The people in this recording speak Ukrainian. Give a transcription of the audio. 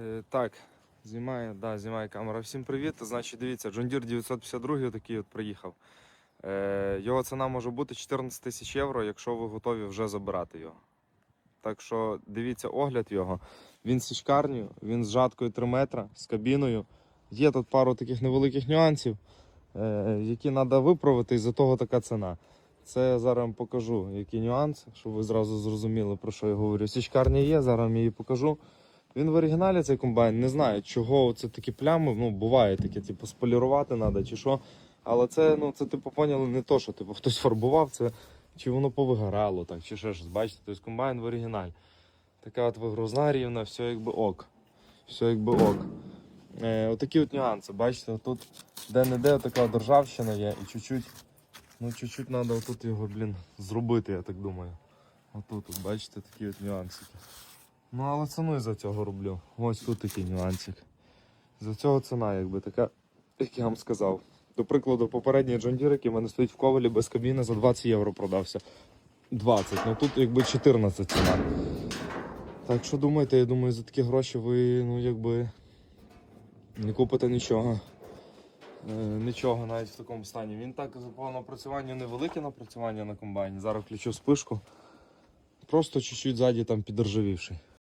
Е, так, знімає, да, знімає камера. Всім привіт. Значить, дивіться, Deere 952 такий от приїхав. Е, його ціна може бути 14 тисяч євро, якщо ви готові вже забирати його. Так що дивіться огляд його. Він з січкарнею, він з жаткою 3 метра, з кабіною. Є тут пару таких невеликих нюансів, е, які треба виправити, і за того така ціна. Це я зараз вам покажу, які нюанси, щоб ви зразу зрозуміли, про що я говорю. Січкарня є, зараз вам її покажу. Він в оригіналі цей комбайн, не знаю, чого це такі плями. Ну, буває таке, типу, сполірувати треба чи що. Але це, ну, це, типу, поняли, не то, що типу, хтось фарбував, це чи воно повигорало, так, чи ще щось. Бачите, тобто комбайн в оригіналі. Така от вигрузна рівна, все якби ок. Все якби ок. Е, отакі от нюанси, бачите, тут де-не-де така державщина є і чуть-чуть, ну чуть-чуть треба отут його, блін, зробити, я так думаю. Отут, от, бачите, такі от нюансики. Ну, але ціну за цього роблю. Ось тут такий нюансик. За цього ціна, якби така, як я вам сказав. До прикладу, попередній Deere, який в мене стоїть в ковалі без кабіни, за 20 євро продався. 20, ну тут якби 14 ціна. Так що думаєте, я думаю, за такі гроші ви, ну якби не купите нічого. Е, нічого навіть в такому стані. Він так по напрацюванню невелике напрацювання на комбайні. Зараз включу спишку. Просто чуть-чуть ззаді там підржавівший.